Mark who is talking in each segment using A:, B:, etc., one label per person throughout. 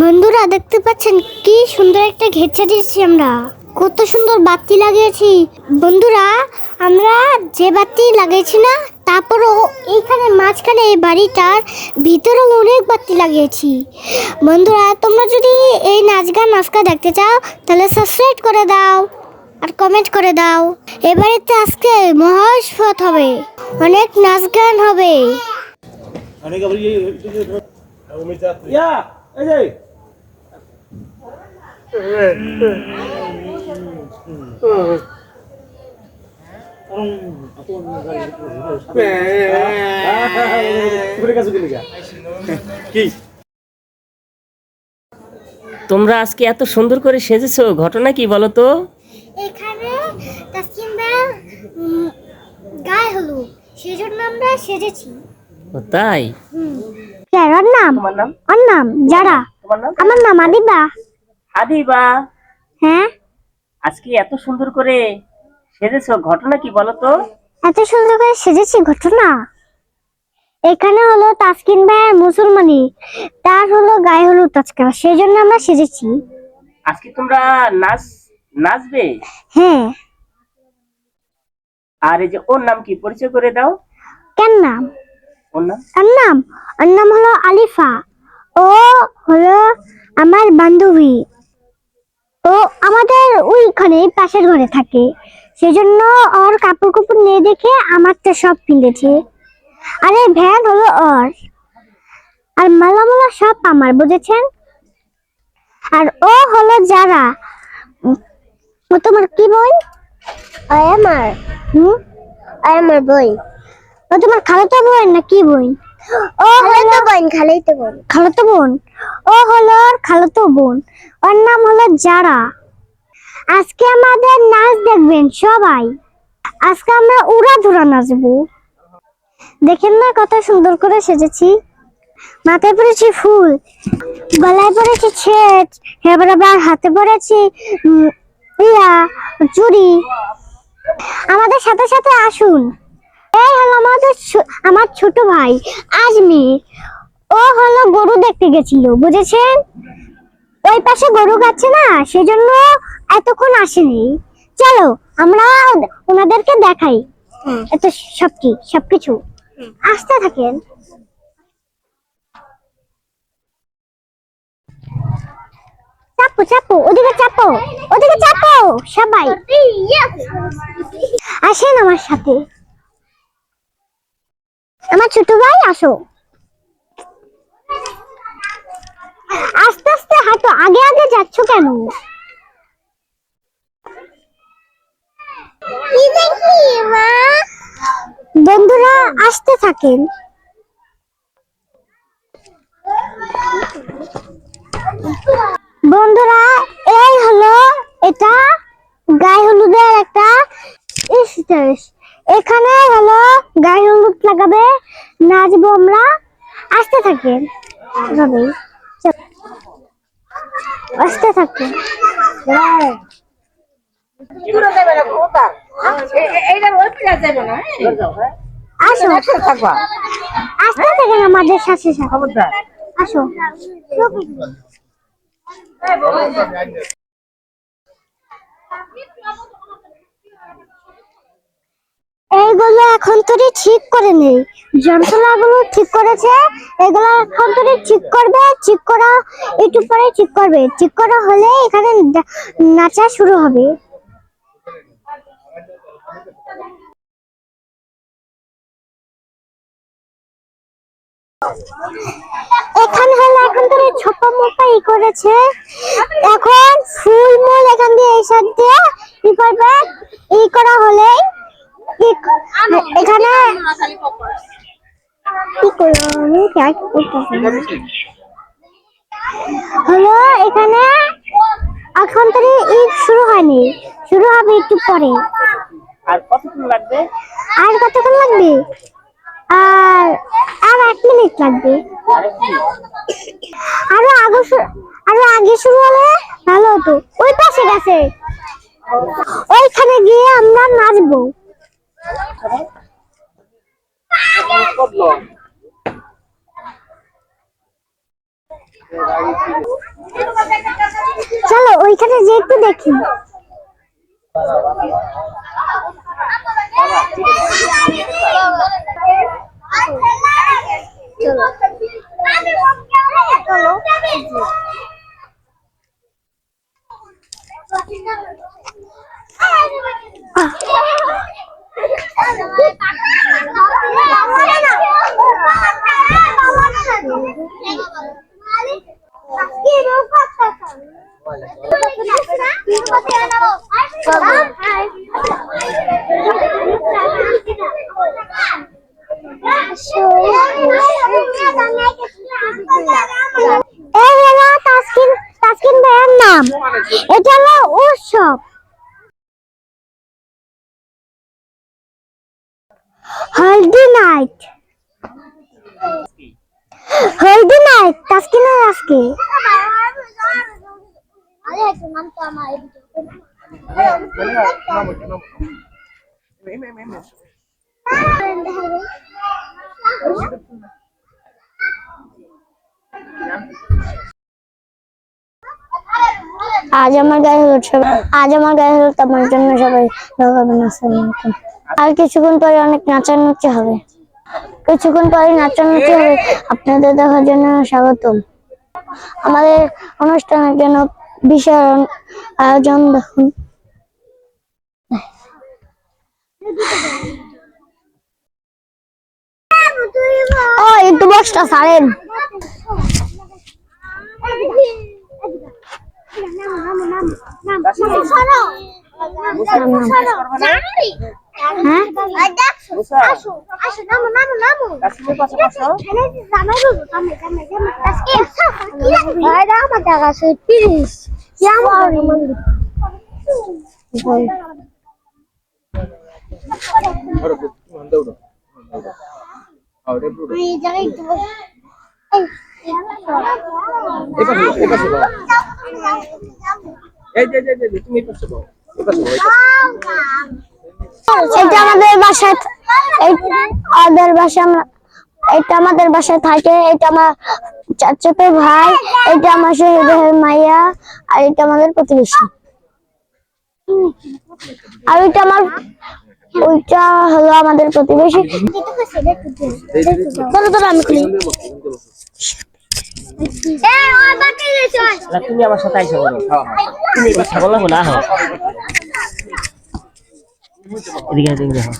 A: বন্ধুরা দেখতে পাচ্ছেন কি সুন্দর একটা ঘের দিয়েছি আমরা। কত সুন্দর বাতি লাগিয়েছি। বন্ধুরা আমরা যে বাতি লাগিয়েছি না তারপরও এইখানে মাঝখানে এই বাড়িটার ভিতরেও অনেক বাতি লাগিয়েছি। বন্ধুরা তোমরা যদি এই নাচ গান নাচকা দেখতে চাও তাহলে সাবস্ক্রাইব করে দাও আর কমেন্ট করে দাও। এবারেতে আজকে মহাস্পথ হবে। অনেক নাচ গান হবে।
B: এই
C: তোমরা আজকে এত সুন্দর করে সেজেছ ঘটনা কি বলতো
A: এখানে গায়ে হলুদ সেজন্য আমরা সেজেছি।
C: তাই? হুম।
A: স্যার ওর নাম?
C: তোমার নাম?
A: ওর নাম যারা।
C: তোমার নাম?
A: আমার নাম আদিবা।
C: হাবিবা
A: হ্যাঁ?
C: আজকে এত সুন্দর করে সেজেছো ঘটনা কি বলো তো?
A: এত সুন্দর করে সেজেছি ঘটনা? এখানে হলো তাসকিন ভাইয়ের মুসলমানি। তার হলো গায়ে হলুদ আজকে সেই জন্য আমরা সেজেছি।
C: আজকে তোমরা নাচ নাচবে?
A: হ্যাঁ।
C: আর এই যে ওর নাম কি? পরিচয় করে দাও।
A: কেন নাম?
C: ওর নাম?
A: ওর নাম হলো আলিফা। ও হলো আমার বান্ধবী। ও আমাদের ওইখানে পাশের ঘরে থাকে। সেজন্য ওর কাপড় কাপড় নিয়ে দেখে আমারটা সব কিনেছে আরে ভ্যান হলো ওর। আর মালা মালা সব আমার বুঝেছেন? আর ও হলো যারা। ও তোমার কি বই? আমার। হুম? আমার বই। ও তোমার খালাতো বোন না কি বোন? ও খালাতো বোন খালাতো বোন। খালাতো বোন? ও হলো খালাতো বোন। ওর নাম হলো যারা আজকে আমাদের নাচ দেখবেন সবাই। আজকে আমরা উড়া ধুরা নাচবো। দেখেন না কত সুন্দর করে সেজেছি। মাথায় পরেছি ফুল গলায় পরেছি ছেট এবার আবার হাতে পরেছি উম, ইয়া চুড়ি। আমাদের সাথে সাথে আসুন। এই হলো আমাদের আমার ছোট ভাই আজমির ও হলো গরু দেখতে গেছিল বুঝেছেন? ওই পাশে গরু গাচ্ছে না সেজন্য এতক্ষণ আসেনি। চলো আমরা ওনাদেরকে দেখাই। এত সবকি সবকিছু আসতে থাকেন। চাপো চাপো ওদিকে চাপো ওদিকে চাপো সবাই। আসেন আমার সাথে। আমার ছোট ভাই আসো। আস্তে আস্তে হাঁটো আগে আগে যাচ্ছ কেন? বন্ধুরা আসতে থাকেন। বন্ধুরা এই হলো এটা গায়ে হলুদের একটা স্টেজ এখানে হলো গায়ে হলুদ লাগাবে নাচবো আমরা আসতে এভাবে আসতে থাকেন। আমাদের আসো। এখন তোরে ঠিক করে নেই। যন্ত্রণাগুলো ঠিক করেছে, এগুলো এখন তোরে ঠিক করবে, ঠিক করা একটু পরে ঠিক করবে। ঠিক করা হলে এখানে নাচা শুরু হবে। এখানে হলো এখন তোরে ছোট মোটা ই করেছে। এখান দিয়ে এই সাইড দিয়ে ই করবে ই করা হলে এখানে কি করব আমি ট্যাগ করতেছি হলো এখানে এখন তোর ঈদ শুরু হয়নি। শুরু হবে একটু পরে।
C: আর কতক্ষণ লাগবে?
A: আর কতক্ষণ লাগবে? আর আর এক মিনিট লাগবে। আরও আগে আরও আগে শুরু হলে ভালো হতো। ওই পাশে গেছে। ওইখানে গিয়ে আমরা নাচবো।
D: চলো ওইখানে যে একটু দেখি। তাসকিন তাসকিন নাম এটা হলো উৎসব। হলদি নাইট। হলদি নাইট তাসকিনের আজকে আজ আমার গায়ে হলুদ সবাই আজ আমার গায়ে হলুদ, তোমার জন্য সবাই লাগাবেন আসসালামু আলাইকুম। আর কিছুক্ষণ পরে অনেক নাচানাচি হবে। কিছুক্ষণ পরে নাচানাচি হবে। আপনাদের দেখার জন্য স্বাগতম। আমাদের অনুষ্ঠানের জন্য বিশাল আয়োজন দেখুন। ও একটু বক্সটা ছাড়েন হ্যাঁ? এটা আমাদের বাসায় এটা আমাদের বাসায় থাকে। এটা আমার চাচাতো ভাই এটা আমার শহীদের মাইয়া, আর এটা আমাদের প্রতিবেশী। আর এটা আমার ওইটা হলো আমাদের প্রতিবেশী। ধরো ধরো আমি খুলি।
C: তুমি আমার সাথে আইসা বলো তুমি কথা বলো না এদিকে এদিকে দেখো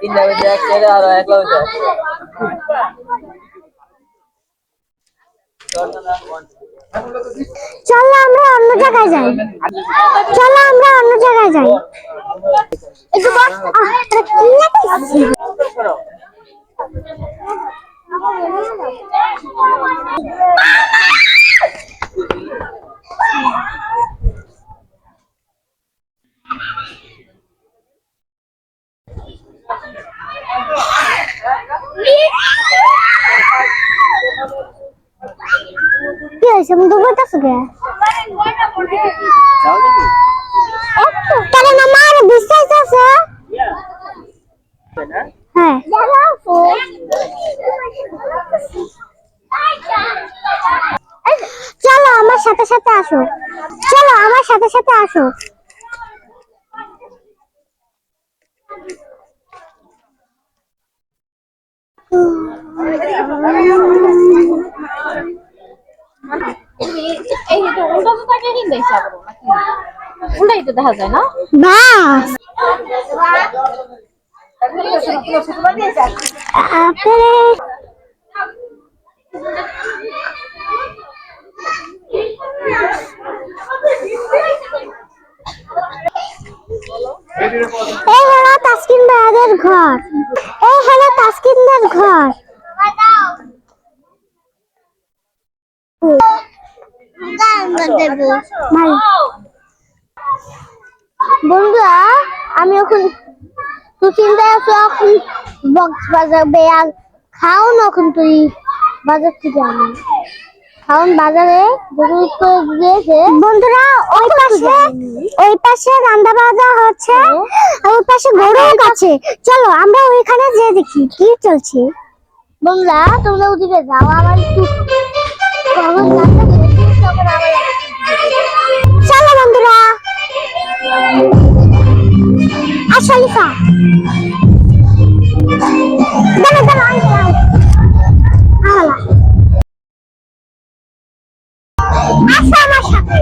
B: তিনটা বেজে এক ছেড়ে আর একলা বেজে
D: চলো আমরা অন্য জায়গায় যাই। চলো আমরা অন্য জায়গায় যাই। একটু বস করতেছো কে কারণ আমার বিশ্বাস হ্যাঁ। চলো আমার সাথে সাথে আসো। চলো আমার সাথে সাথে আসো।
E: এই তো উল্টা তো তাকে নাকি? উল্টাই তো দেখা না?
D: বাস এই হলো তাসকিন ভাইয়াদের ঘর। এই হলো তাসকিনদের ঘর।
A: ভাই বন্ধুরা আমি এখন তুই চিন্তায় আছো এখন বক্স বাজাবে আর খাওন এখন তুই। বাজার থেকে আনি। খাওন বাজারে দিয়েছে বন্ধুরা ওই পাশে ওই পাশে রান্না বাজা হচ্ছে আর ওই পাশে গরু আছে। চলো আমরা ওইখানে যেয়ে দেখি কি চলছে। বন্ধুরা তোমরা ওদিকে যাও আমার একটু চলো বন্ধুরা। আসো লিফা দাঁড়া দাঁড়া। আসো আমার সাথে।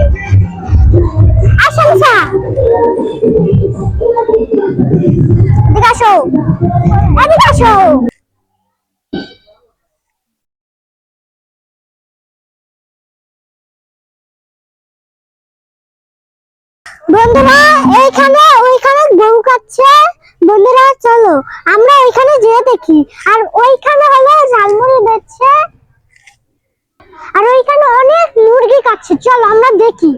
A: বন্ধুরা এইখানে, ওইখানে বন্ধুরা, চলো, আমরা যেয়ে দেখি। আর ওইখানে হলো ঝালমুড়ি বেচছে। আর ওইখানে অনেক মুরগি কাচ্ছে চলো, আমরা দেখি।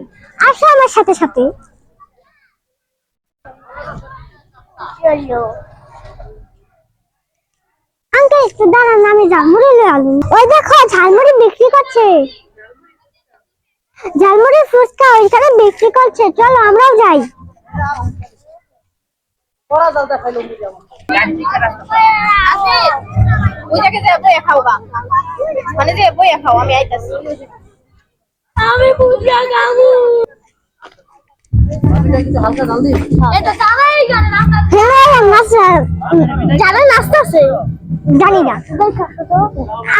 A: আসো আমার সাথে সাথে। আঙ্কেল, একটু দাঁড়ান, আমি ঝালমুড়ি নিয়ে আলু ওই দেখো, ঝালমুড়ি বিক্রি করছে। ঝালমুড়ি ফুচকা ওইখানে বিক্রি করছে। চলো আমরাও যাই।
E: আমি মানে যে বইয়া খাও আমি আইতাছি।
A: যারা নাচতেছে। জানি না।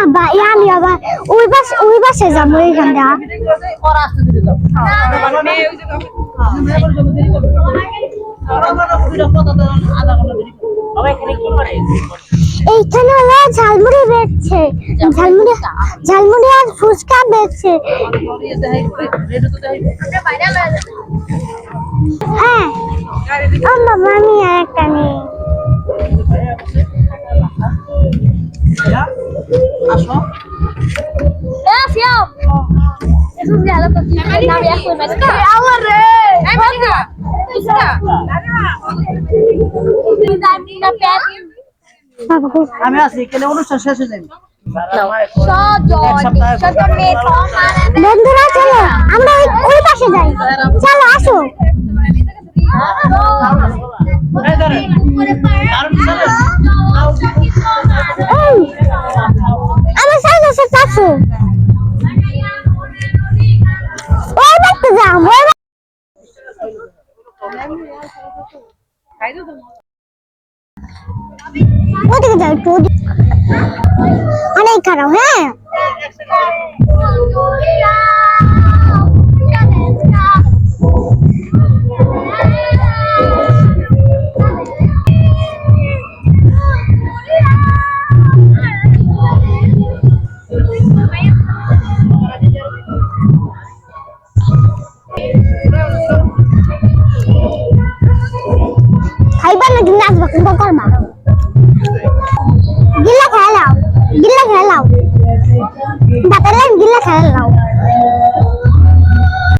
A: আবা আমি আবার ওই বাস ওই বাসে যাব এইখানটা
C: বাবা এখানে কি করে?
A: এইখানে হলো ঝালমুড়ি বেচছে। ঝালমুড়ি ঝালমুড়ি আর ফুচকা বেচছে। হ্যাঁ। ও বাবা আমি আর একটা নেই।
E: এ সিয়াম এসো যে আলো
F: আমি আছি কেনে অনুষ্ঠান শেষ হয়ে যাবে
A: বন্ধুরা চলো আমরা ওই ওই পাশে যাই। চলো আসো। এই, অনেক খারাপ হ্যাঁ?